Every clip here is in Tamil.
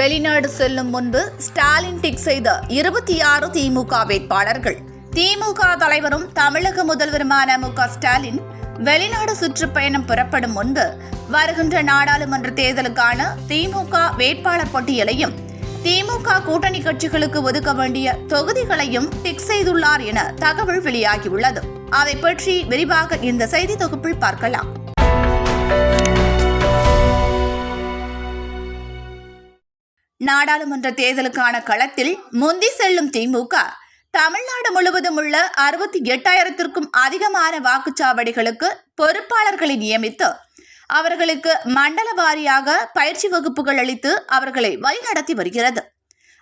வெளிநாடு செல்லும் முன்பு ஸ்டாலின் டிக் செய்த இருபத்தி ஆறு திமுக வேட்பாளர்கள். திமுக தலைவரும் தமிழக முதல்வருமான மு ஸ்டாலின் வெளிநாடு சுற்றுப்பயணம் புறப்படும் முன்பு வருகின்ற நாடாளுமன்ற தேர்தலுக்கான திமுக வேட்பாளர் பட்டியலையும் திமுக கூட்டணி கட்சிகளுக்கு ஒதுக்க வேண்டிய தொகுதிகளையும் டிக் செய்துள்ளார் என தகவல் வெளியாகியுள்ளது. அதை பற்றி விரிவாக இந்த செய்தி தொகுப்பில் பார்க்கலாம். நாடாளுமன்ற தேர்தலுக்கான களத்தில் முந்தி செல்லும் திமுக தமிழ்நாடு முழுவதும் உள்ள அறுபத்தி எட்டாயிரத்திற்கும் அதிகமான வாக்குச்சாவடிகளுக்கு பொறுப்பாளர்களை நியமித்து அவர்களுக்கு மண்டல வாரியாக பயிற்சி வகுப்புகள் அளித்து அவர்களை வழிநடத்தி வருகிறது.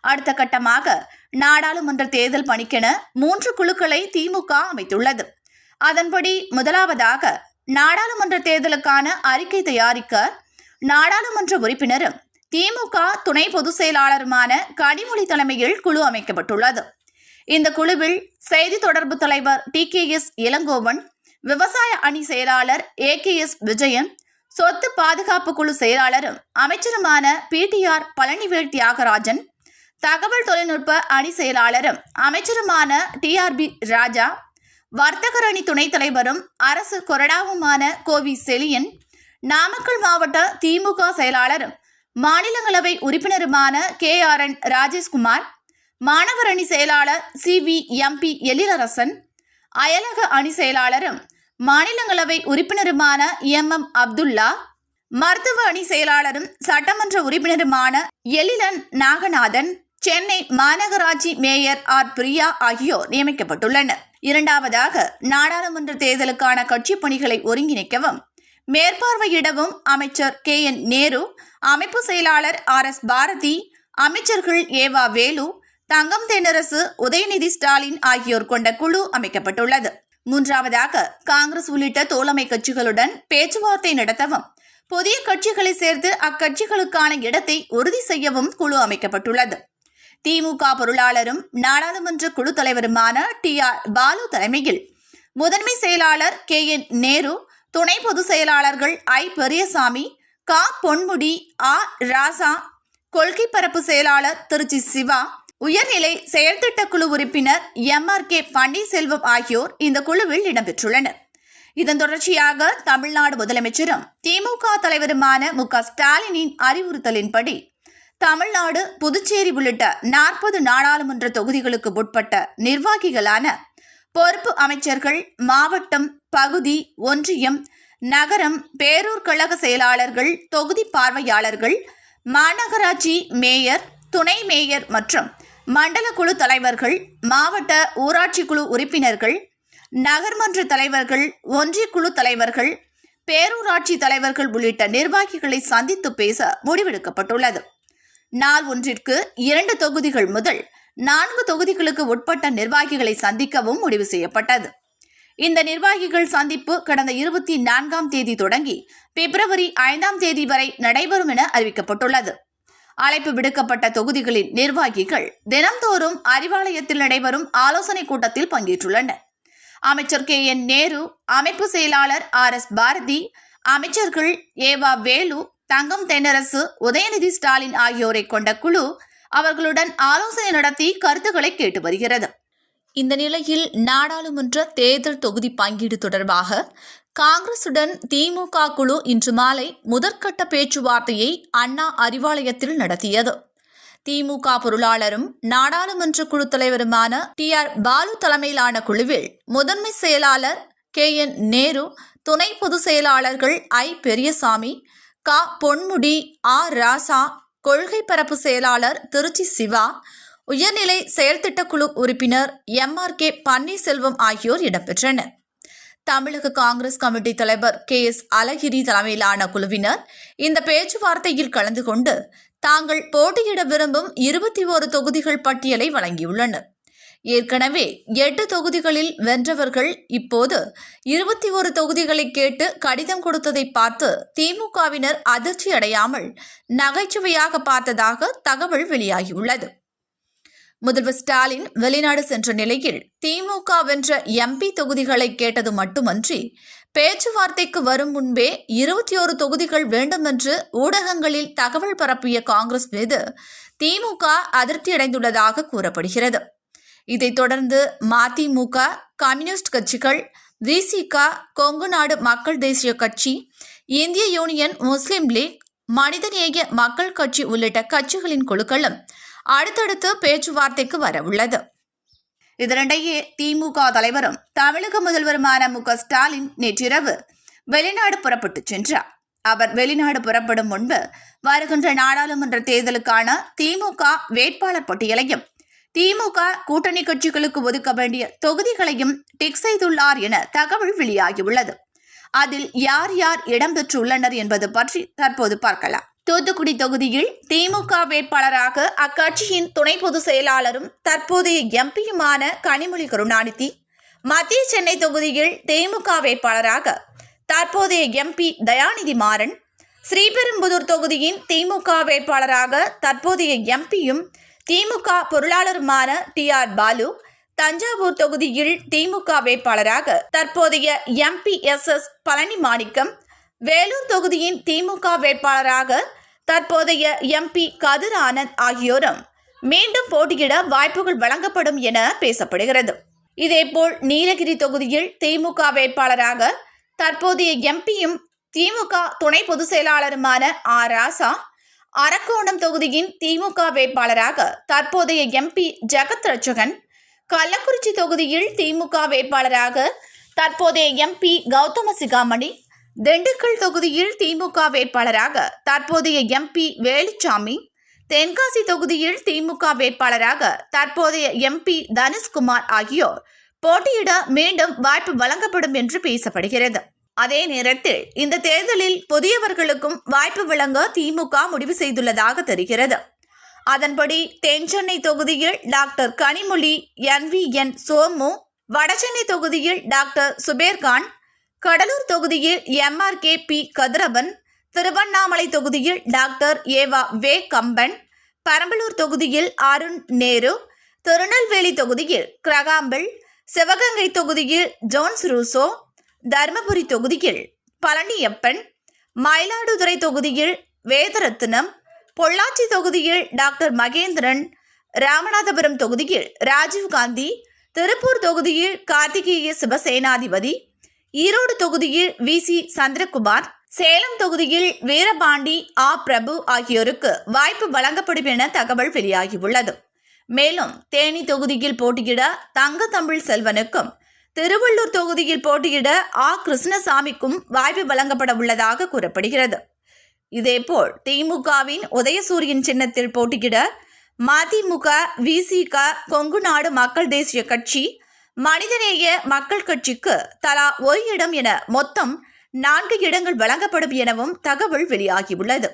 அடுத்த கட்டமாக நாடாளுமன்ற தேர்தல் பணிக்கென மூன்று குழுக்களை திமுக அமைத்துள்ளது. அதன்படி முதலாவதாக நாடாளுமன்ற தேர்தலுக்கான அறிக்கை தயாரிக்க நாடாளுமன்ற உறுப்பினரும் திமுக துணை பொதுச் செயலாளருமான கனிமொழி தலைமையில் குழு அமைக்கப்பட்டுள்ளது. இந்த குழுவில் செய்தி தொடர்பு தலைவர் டி கே எஸ் இளங்கோவன் விவசாய அணி செயலாளர் ஏ கே எஸ் விஜயன் சொத்து பாதுகாப்பு குழு செயலாளரும் அமைச்சருமான பிடிஆர் பழனிவேல் தியாகராஜன் தகவல் தொழில்நுட்ப அணி செயலாளரும் அமைச்சருமான டிஆர்பி ராஜா வர்த்தகர் அணி துணைத் தலைவரும் அரசு கொறடாவுமான கோவி செலியன் நாமக்கல் மாவட்ட திமுக செயலாளரும் மாநிலங்களவை உறுப்பினருமான கே ஆர் என் ராஜேஷ்குமார் மாணவர் அணி செயலாளர் சி வி எம்பி எழிலரசன் அயலக அணி செயலாளரும் மாநிலங்களவை உறுப்பினருமான எம் எம் அப்துல்லா மருத்துவ அணி செயலாளரும் சட்டமன்ற உறுப்பினருமான எழிலன் நாகநாதன் சென்னை மாநகராட்சி மேயர் ஆர் பிரியா ஆகியோர் நியமிக்கப்பட்டுள்ளனர். இரண்டாவதாக நாடாளுமன்ற தேர்தலுக்கான கட்சி பணிகளை ஒருங்கிணைக்கவும் மேற்பார்வையிடவும் அமைச்சர் கே என் நேரு அமைப்பு செயலாளர் ஆர் எஸ் பாரதி அமைச்சர்கள் ஏவா வேலு தங்கம் தென்னரசு உதயநிதி ஸ்டாலின் ஆகியோர் கொண்ட குழு அமைக்கப்பட்டுள்ளது. மூன்றாவதாக காங்கிரஸ் உள்ளிட்ட தோழமை கட்சிகளுடன் பேச்சுவார்த்தை நடத்தவும் புதிய கட்சிகளை சேர்த்து அக்கட்சிகளுக்கான இடத்தை உறுதி செய்யவும் குழு அமைக்கப்பட்டுள்ளது. திமுக பொருளாளரும் நாடாளுமன்ற குழு தலைவருமான டி ஆர் பாலு தலைமையில் முதன்மை செயலாளர் கே என் நேரு துணை பொதுச் செயலாளர்கள் ஐ. பெரியசாமி கா. பொன்முடி ஆ. ராசா கொள்கை பரப்பு செயலாளர் திருச்சி சிவா உயர்நிலை செயல்திட்ட குழு உறுப்பினர் எம். ஆர். கே. பன்னீர்செல்வம் ஆகியோர் இந்த குழுவில் இடம்பெற்றுள்ளனர். இதன் தொடர்ச்சியாக தமிழ்நாடு முதலமைச்சரும் திமுக தலைவருமான மு. க. ஸ்டாலினின் அறிவுறுத்தலின்படி தமிழ்நாடு புதுச்சேரி உள்ளிட்ட நாற்பது நாடாளுமன்ற தொகுதிகளுக்கு உட்பட்ட நிர்வாகிகளான பொறுப்பு அமைச்சர்கள் மாவட்டம் பகுதி ஒன்றியம் நகரம் பேரூர் கழக செயலாளர்கள் தொகுதி பார்வையாளர்கள் மாநகராட்சி மேயர் துணை மேயர் மற்றும் மண்டல குழு தலைவர்கள் மாவட்ட ஊராட்சி குழு உறுப்பினர்கள் நகர்மன்ற தலைவர்கள் ஒன்றிய குழு தலைவர்கள் பேரூராட்சி தலைவர்கள் உள்ளிட்ட நிர்வாகிகளை சந்தித்து பேச முடிவெடுக்கப்பட்டுள்ளது. நாள் ஒன்றிற்கு இரண்டு தொகுதிகள் முதல் நான்கு தொகுதிகளுக்கு உட்பட்ட நிர்வாகிகளை சந்திக்கவும் முடிவு செய்யப்பட்டது. இந்த நிர்வாகிகள் சந்திப்பு கடந்த இருபத்தி நான்காம் தேதி தொடங்கி பிப்ரவரி ஐந்தாம் தேதி வரை நடைபெறும் என அறிவிக்கப்பட்டுள்ளது. அழைப்பு விடுக்கப்பட்ட தொகுதிகளின் நிர்வாகிகள் தினம்தோறும் அறிவாலயத்தில் நடைபெறும் ஆலோசனை கூட்டத்தில் பங்கேற்றுள்ளனர். அமைச்சர் கே. என். நேரு அமைப்பு செயலாளர் ஆர். எஸ். பாரதி அமைச்சர்கள் ஏவா வேலு தங்கம் தென்னரசு உதயநிதி ஸ்டாலின் ஆகியோரை கொண்ட குழு அவர்களுடன் ஆலோசனை நடத்தி கருத்துக்களை கேட்டு வருகிறது. இந்த நிலையில் நாடாளுமன்ற தேர்தல் தொகுதி பங்கீடு தொடர்பாக காங்கிரசுடன் திமுக குழு இன்று மாலை முதற்கட்ட பேச்சுவார்த்தையை அண்ணா அறிவாலயத்தில் நடத்தியது. திமுக பொருளாளரும் நாடாளுமன்ற குழு தலைவருமான டி ஆர் பாலு தலைமையிலான குழுவில் முதன்மை செயலாளர் கே என் நேரு துணை பொதுச் செயலாளர்கள் ஐ பெரியசாமி க பொன்முடி ஆ ராசா கொள்கை பரப்பு செயலாளர் திருச்சி சிவா உயர்நிலை செயல்திட்டக்குழு உறுப்பினர் எம் ஆர் கே பன்னீர்செல்வம் ஆகியோர் இடம்பெற்றனர். தமிழக காங்கிரஸ் கமிட்டி தலைவர் கே எஸ் அழகிரி தலைமையிலான குழுவினர் இந்த பேச்சுவார்த்தையில் கலந்து கொண்டு தாங்கள் போட்டியிட விரும்பும் இருபத்தி ஓரு தொகுதிகள் பட்டியலை வழங்கியுள்ளனர். ஏற்கனவே எட்டு தொகுதிகளில் வென்றவர்கள் இப்போது இருபத்தி ஒரு தொகுதிகளை கேட்டு கடிதம் கொடுத்ததை பார்த்து திமுகவினர் அதிர்ச்சி அடையாமல் நகைச்சுவையாக பார்த்ததாக தகவல் வெளியாகியுள்ளது. முதல்வர் ஸ்டாலின் வெளிநாடு சென்ற நிலையில் திமுக வென்ற எம்பி தொகுதிகளை கேட்டது மட்டுமன்றி பேச்சுவார்த்தைக்கு வரும் முன்பே இருபத்தி ஒரு தொகுதிகள் வேண்டுமென்று ஊடகங்களில் தகவல் பரப்பிய காங்கிரஸ் மீது திமுக அதிருப்தியடைந்துள்ளதாக கூறப்படுகிறது. இதைத் தொடர்ந்து மதிமுக கம்யூனிஸ்ட் கட்சிகள் விசிக கொங்கு நாடு மக்கள் தேசிய கட்சி இந்திய யூனியன் முஸ்லிம் லீக் மனிதநேய மக்கள் கட்சி உள்ளிட்ட கட்சிகளின் குழுக்களும் அடுத்தடுத்து பேச்சுவார்த்தைக்கு வரவுள்ளது. இதனிடையே திமுக தலைவரும் தமிழக முதல்வருமான மு ஸ்டாலின் நேற்றிரவு வெளிநாடு புறப்பட்டுச் சென்றார். அவர் வெளிநாடு புறப்படும் முன்பு வருகின்ற நாடாளுமன்ற தேர்தலுக்கான திமுக வேட்பாளர் பட்டியலையும் திமுக கூட்டணி கட்சிகளுக்கு ஒதுக்க வேண்டிய தொகுதிகளையும் டிக் செய்துள்ளார் என தகவல் வெளியாகியுள்ளது. அதில் யார் யார் இடம்பெற்றுள்ளனர் என்பது பற்றி தற்போது பார்க்கலாம். தூத்துக்குடி தொகுதியில் திமுக வேட்பாளராக அக்கட்சியின் துணை பொதுச் செயலாளரும் தற்போதைய எம்பியுமான கனிமொழி கருணாநிதி மத்திய சென்னை தொகுதியில் திமுக வேட்பாளராக தற்போதைய எம்பி தயாநிதி மாறன் ஸ்ரீபெரும்புதூர் தொகுதியின் திமுக வேட்பாளராக தற்போதைய எம்பியும் திமுக பொருளாளருமான டி ஆர் பாலு தஞ்சாவூர் தொகுதியில் திமுக வேட்பாளராக தற்போதைய MP S S Palani Manickam Vellore தொகுதியின் திமுக வேட்பாளராக தற்போதைய எம்பி கதிர் ஆனந்த் ஆகியோரும் மீண்டும் போட்டியிட வாய்ப்புகள் வழங்கப்படும் என பேசப்படுகிறது. இதேபோல் நீலகிரி தொகுதியில் திமுக வேட்பாளராக தற்போதைய எம்பியும் திமுக துணை பொதுச் செயலாளருமான ஆர் ராசா அரக்கோணம் தொகுதியின் திமுக வேட்பாளராக தற்போதைய எம்பி ஜெகத் ரட்சகன் கள்ளக்குறிச்சி தொகுதியில் திமுக வேட்பாளராக தற்போதைய எம்பி கௌதம சிகாமணி திண்டுக்கல் தொகுதியில் திமுக வேட்பாளராக தற்போதைய எம்பி வேலுச்சாமி தென்காசி தொகுதியில் திமுக வேட்பாளராக தற்போதைய எம்பி தனுஷ்குமார் ஆகியோர் போட்டியிட மீண்டும் வாய்ப்பு வழங்கப்படும் என்று பேசப்படுகிறது. அதே நேரத்தில் இந்த தேர்தலில் புதியவர்களுக்கும் வாய்ப்பு வழங்க திமுக முடிவு செய்துள்ளதாக தெரிகிறது. அதன்படி தென்சென்னை தொகுதியில் டாக்டர் கனிமொழி என் சோமு வடசென்னை தொகுதியில் டாக்டர் சுபேர்கான் கடலூர் தொகுதியில் எம்ஆர்கே பி கதிரவன் திருவண்ணாமலை தொகுதியில் டாக்டர் ஏவா வே கம்பன் பெரம்பலூர் தொகுதியில் அருண் நேரு திருநெல்வேலி தொகுதியில் கிரகாம்பிள் சிவகங்கை தொகுதியில் ஜோன்ஸ் ரூசோ தருமபுரி தொகுதியில் பழனியப்பன் மயிலாடுதுறை தொகுதியில் வேதரத்னம் பொள்ளாச்சி தொகுதியில் டாக்டர் மகேந்திரன் ராமநாதபுரம் தொகுதியில் ராஜீவ்காந்தி திருப்பூர் தொகுதியில் கார்த்திகேய சிவசேனாதிபதி ஈரோடு தொகுதியில் வி. சி. சந்திரகுமார் சேலம் தொகுதியில் வீரபாண்டி ஆ. பிரபு ஆகியோருக்கு வாய்ப்பு வழங்கப்படும் என தகவல் வெளியாகியுள்ளது. மேலும் தேனி தொகுதியில் போட்டியிட தங்க தமிழ் செல்வனுக்கும் திருவள்ளூர் தொகுதியில் போட்டியிட ஆ. கிருஷ்ணசாமிக்கும் வாய்ப்பு வழங்கப்பட உள்ளதாக கூறப்படுகிறது. இதேபோல் திமுகவின் உதயசூரியன் சின்னத்தில் போட்டியிட மதிமுக விசிக கொங்கு நாடு மக்கள் தேசிய கட்சி மனிதநேய மக்கள் கட்சிக்கு தலா ஒரு இடம் என மொத்தம் நான்கு இடங்கள் வழங்கப்படும் எனவும் தகவல் வெளியாகியுள்ளது.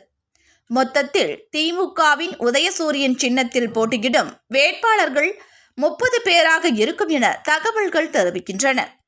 மொத்தத்தில் திமுகவின் உதயசூரியன் சின்னத்தில் போட்டியிடும் வேட்பாளர்கள் முப்பது பேராக இருக்கும் என தகவல்கள் தெரிவிக்கின்றன.